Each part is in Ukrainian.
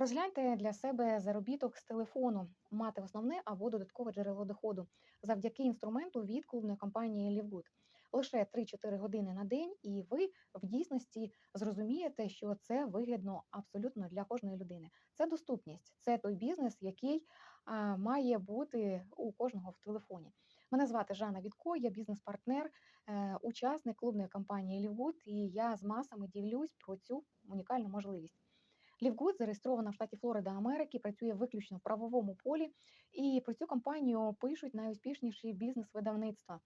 Розгляньте для себе заробіток з телефону, мати основне або додаткове джерело доходу завдяки інструменту від клубної компанії LiveGood. Лише 3-4 години на день, і ви в дійсності зрозумієте, що це вигідно абсолютно для кожної людини. Це доступність, це той бізнес, який а, має бути у кожного в телефоні. Мене звати Жанна Вітко, я бізнес-партнер, е, учасник клубної компанії LiveGood, і я з масами ділюсь про цю унікальну можливість. Лівгуд зареєстрована в штаті Флорида Америки, працює виключно в правовому полі, і про цю компанію пишуть найуспішніші бізнес-видавництва.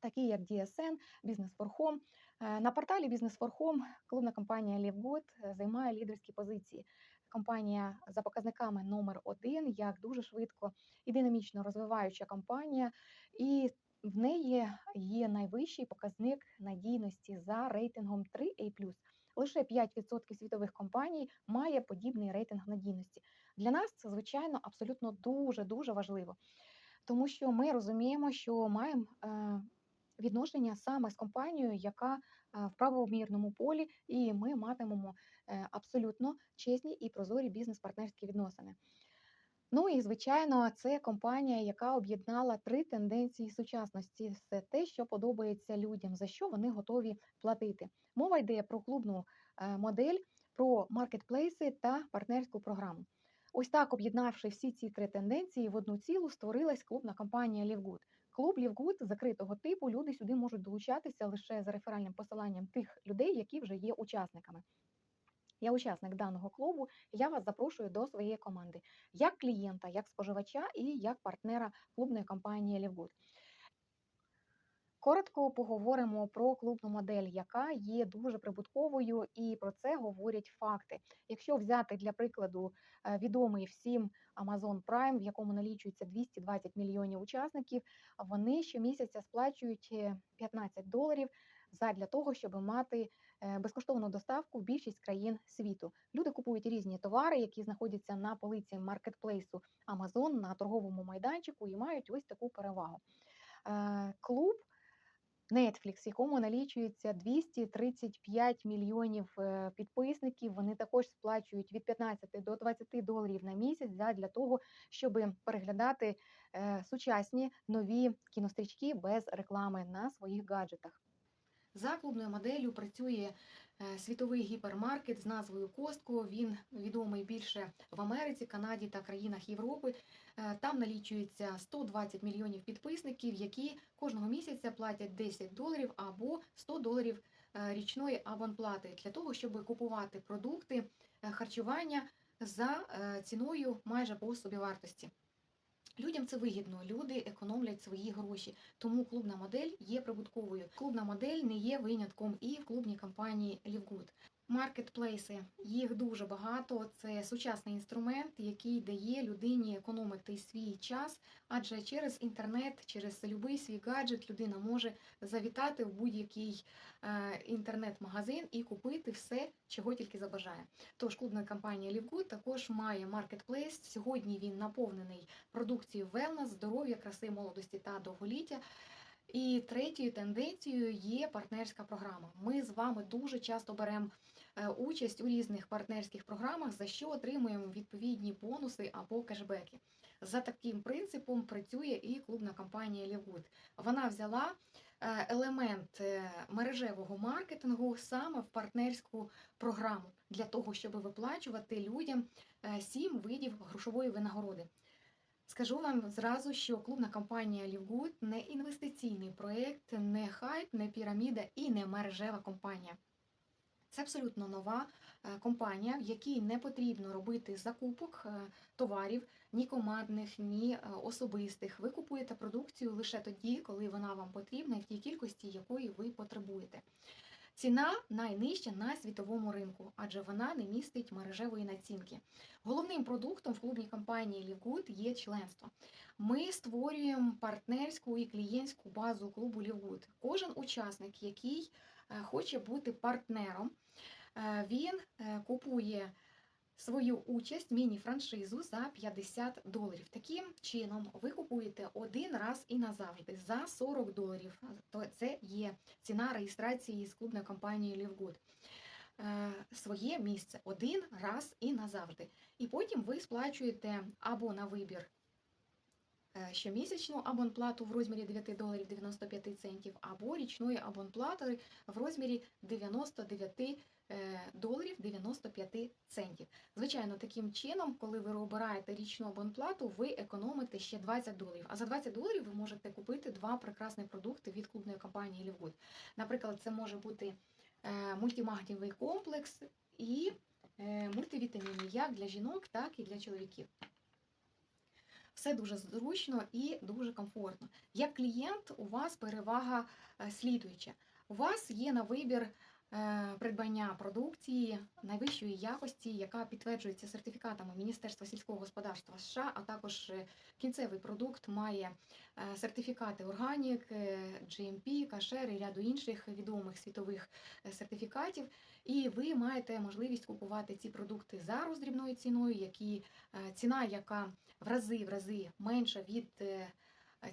Такі як DSN, Business for Home. Е, На порталі Business for Home клубна компанія Лівгуд займає лідерські позиції. Компанія за показниками номер один, як дуже швидко і динамічно розвиваюча компанія, і в неї є найвищий показник надійності за рейтингом 3A+. Лише 5% світових компаній має подібний рейтинг надійності. Для нас це, звичайно, абсолютно дуже дуже важливо, тому що ми розуміємо, що маємо е, відношення саме з компанією, яка е, в правомірному полі, і ми матимемо е, абсолютно чесні і прозорі бізнес-партнерські відносини. Ну і звичайно, це компанія, яка об'єднала три тенденції сучасності: це те, що подобається людям, за що вони готові платити. Мова йде про клубну е, модель, про маркетплейси та партнерську програму. Ось так, об'єднавши всі ці три тенденції в одну цілу, створилась клубна компанія Лівгуд. Клуб Лівгуд закритого типу. Люди сюди можуть долучатися лише за реферальним посиланням тих людей, які вже є учасниками. Я учасник даного клубу. Я вас запрошую до своєї команди як клієнта, як споживача і як партнера клубної компанії Лівгуд. Коротко поговоримо про клубну модель, яка є дуже прибутковою, і про це говорять факти. Якщо взяти для прикладу е, відомий всім Amazon Prime, в якому налічується 220 мільйонів учасників, вони щомісяця сплачують е, 15 доларів задля того, щоб мати е, безкоштовну доставку в більшість країн світу. Люди купують різні товари, які знаходяться на полиці маркетплейсу Amazon на торговому майданчику, і мають ось таку перевагу. Е, Клуб Netflix, якому налічується 235 мільйонів е, підписників. Вони також сплачують від 15 до 20 доларів на місяць для, того, щоб переглядати е, сучасні нові кінострічки без реклами на своїх гаджетах. За клубною моделлю працює е, світовий гіпермаркет з назвою Костко. Він відомий більше в Америці, Канаді та країнах Європи. Е, Там налічується 120 мільйонів підписників, які кожного місяця платять 10 доларів або 100 доларів е, річної абонплати для того, щоб купувати продукти харчування за ціною майже по собівартості. Людям це вигідно, люди економлять свої гроші, тому клубна модель є прибутковою. Клубна модель не є винятком і в клубній компанії Лівгуд. Маркетплейси їх дуже багато. Це сучасний інструмент, який дає людині економити свій час, адже через інтернет, через будь-який свій гаджет людина може завітати в будь-який е, інтернет-магазин і купити все, чого тільки забажає. Тож клубна компанія Лівгуд також має маркетплейс. Сьогодні він наповнений продукцією wellness, здоров'я, краси, молодості та довголіття. І третьою тенденцією є партнерська програма. Ми з вами дуже часто беремо е, участь у різних партнерських програмах, за що отримуємо відповідні бонуси або кешбеки. За таким принципом працює і клубна компанія Лівгуд. Вона взяла е, елемент е, мережевого маркетингу саме в партнерську програму для того, щоб виплачувати людям сім видів грошової винагороди. Скажу вам зразу, що клубна компанія Лівгуд не інвестиційний проєкт, не хайп, не піраміда і не мережева компанія. Це абсолютно нова е, компанія, в якій не потрібно робити закупок е, товарів ні командних, ні е, особистих. Ви купуєте продукцію лише тоді, коли вона вам потрібна, в тій кількості, якої ви потребуєте. Ціна найнижча на світовому ринку, адже вона не містить мережевої націнки. Головним продуктом в клубній компанії Лівгуд є членство. Ми створюємо партнерську і клієнтську базу клубу Лівгуд. Кожен учасник, який е, хоче бути партнером, е, він е, купує свою участь, міні-франшизу за 50 доларів. Таким чином, ви купуєте один раз і назавжди за 40 доларів. То це є ціна реєстрації з клубної компанії Лівгуд. е, своє місце один раз і назавжди. І потім ви сплачуєте або на вибір е, щомісячну абонплату в розмірі 9 доларів 95 центів, або річної абонплати в розмірі 99 е, доларів 95 центів. Звичайно, таким чином, коли ви обираєте річну абонплату, ви економите ще 20 доларів. А за 20 доларів ви можете купити два прекрасні продукти від клубної компанії Лівгуд. Наприклад, це може бути е, мультимагнівий комплекс і е, мультивітаміни як для жінок, так і для чоловіків. Все дуже зручно і дуже комфортно. Як клієнт, у вас перевага е, слідуюча. У вас є на вибір е, придбання продукції найвищої якості, яка підтверджується сертифікатами Міністерства сільського господарства США, а також е, кінцевий продукт має е, сертифікати Органік, е, GMP, Кашер і ряду інших відомих світових е, сертифікатів. І ви маєте можливість купувати ці продукти за роздрібною ціною, які е, ціна, яка в рази в рази менша від е,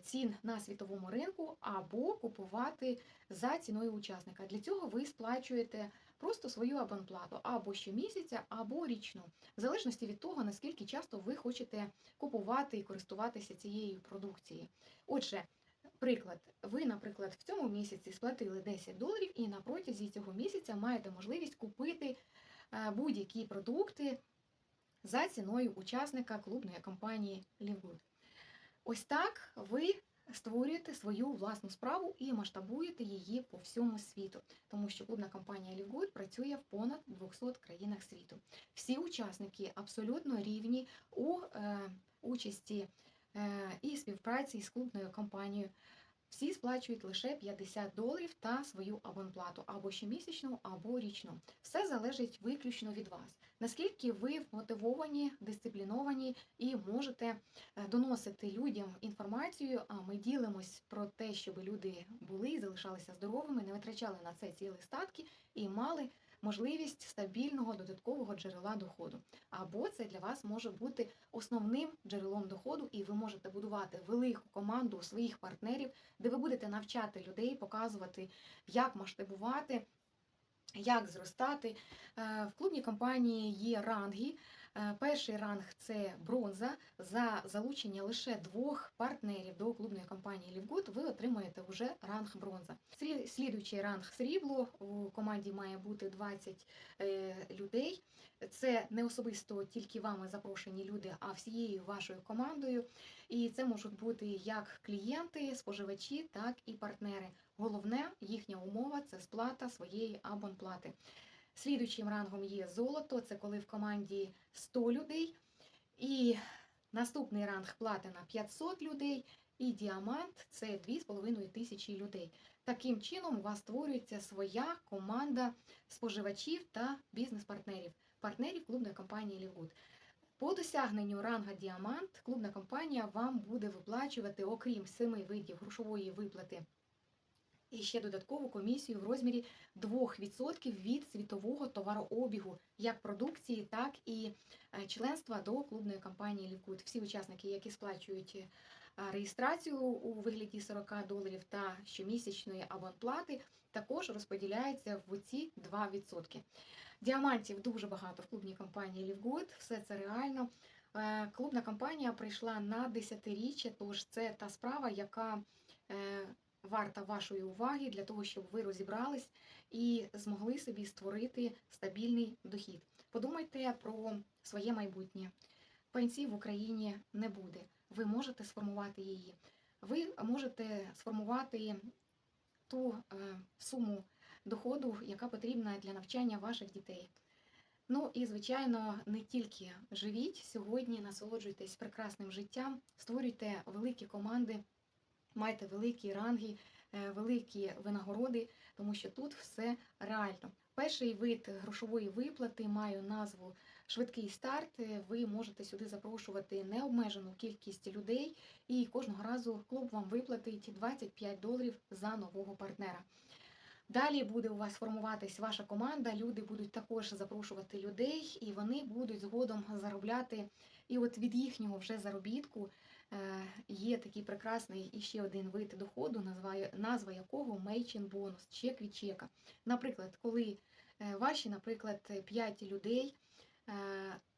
цін на світовому ринку, або купувати за ціною учасника. Для цього ви сплачуєте просто свою абонплату або щомісяця, або річну, в залежності від того, наскільки часто ви хочете купувати і користуватися цією продукцією. Отже, приклад, ви, наприклад, в цьому місяці сплатили 10 доларів, і на протязі цього місяця маєте можливість купити е, будь-які продукти за ціною учасника клубної компанії Лівгуд. Ось так ви створюєте свою власну справу і масштабуєте її по всьому світу, тому що клубна компанія Лівгуд працює в понад 200 країнах світу. Всі учасники абсолютно рівні у е, участі е, і співпраці з клубною компанією. Всі сплачують лише 50 доларів та свою абонплату або щомісячну, або річну. Все залежить виключно від вас. Наскільки ви вмотивовані, дисципліновані і можете е, доносити людям інформацію, а ми ділимось про те, щоб люди були і залишалися здоровими, не витрачали на це цілі статки і мали можливість стабільного додаткового джерела доходу. Або це для вас може бути основним джерелом доходу, і ви можете будувати велику команду своїх партнерів, де ви будете навчати людей, показувати, як масштабувати. Як зростати? Е, В клубній компанії є ранги. Е, Перший ранг це бронза. За залучення лише двох партнерів до клубної компанії Лівгуд ви отримаєте вже ранг бронза. Слі- Слідуючий ранг срібло. У команді має бути 20 е, людей. Це не особисто тільки вами запрошені люди, а всією вашою командою. І це можуть бути як клієнти, споживачі, так і партнери. Головне, їхня умова це сплата своєї абонплати. Слідуючим рангом є золото, це коли в команді 100 людей. І наступний ранг платина 500 людей. І діамант це 2,5 тисячі людей. Таким чином у вас створюється своя команда споживачів та бізнес-партнерів, партнерів клубної компанії Лівгуд. По досягненню ранга діамант клубна компанія вам буде виплачувати, окрім семи видів грошової виплати, і ще додаткову комісію в розмірі 2% від світового товарообігу, як продукції, так і е, членства до клубної компанії Лівгуд. Всі учасники, які сплачують е, реєстрацію у вигляді 40 доларів та щомісячної абонплати, також розподіляються в ці 2%. Діамантів дуже багато в клубній компанії Лівгуд, все це реально. Е, Клубна компанія прийшла на десятиріччя, тож це та справа, яка варта вашої уваги для того, щоб ви розібрались і змогли собі створити стабільний дохід. Подумайте про своє майбутнє. Пенсії в Україні не буде. Ви можете сформувати її. Ви можете сформувати ту е, суму доходу, яка потрібна для навчання ваших дітей. Ну і, звичайно, не тільки живіть сьогодні, насолоджуйтесь прекрасним життям, створюйте великі команди, майте великі ранги, е, великі винагороди, тому що тут все реально. Перший вид грошової виплати має назву Швидкий старт. Е, Ви можете сюди запрошувати необмежену кількість людей, і кожного разу клуб вам виплатить 25 доларів за нового партнера. Далі буде у вас формуватись ваша команда. Люди будуть також запрошувати людей, і вони будуть згодом заробляти. І от від їхнього вже заробітку е, є такий прекрасний і ще один вид доходу, назва, якого мейчин бонус, чек від чека. Наприклад, коли е, ваші, наприклад, 5 людей, е,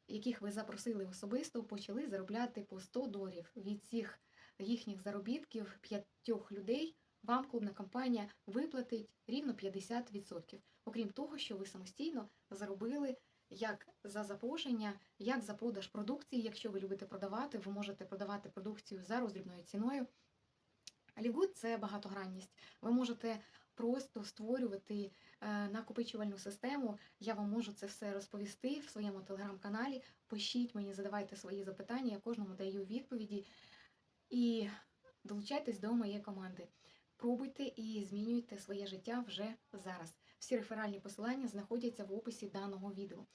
яких ви запросили особисто, почали заробляти по 100 доларів. Від цих їхніх заробітків п'ятьох людей вам клубна компанія виплатить рівно 50%. Окрім того, що ви самостійно заробили як за запрошення, як за продаж продукції. Якщо ви любите продавати, ви можете продавати продукцію за роздрібною ціною. Лівгуд це багатогранність. Ви можете просто створювати е, накопичувальну систему. Я вам можу це все розповісти в своєму телеграм-каналі. Пишіть мені, задавайте свої запитання, я кожному даю відповіді. І долучайтесь до моєї команди. Пробуйте і змінюйте своє життя вже зараз. Всі реферальні посилання знаходяться в описі даного відео.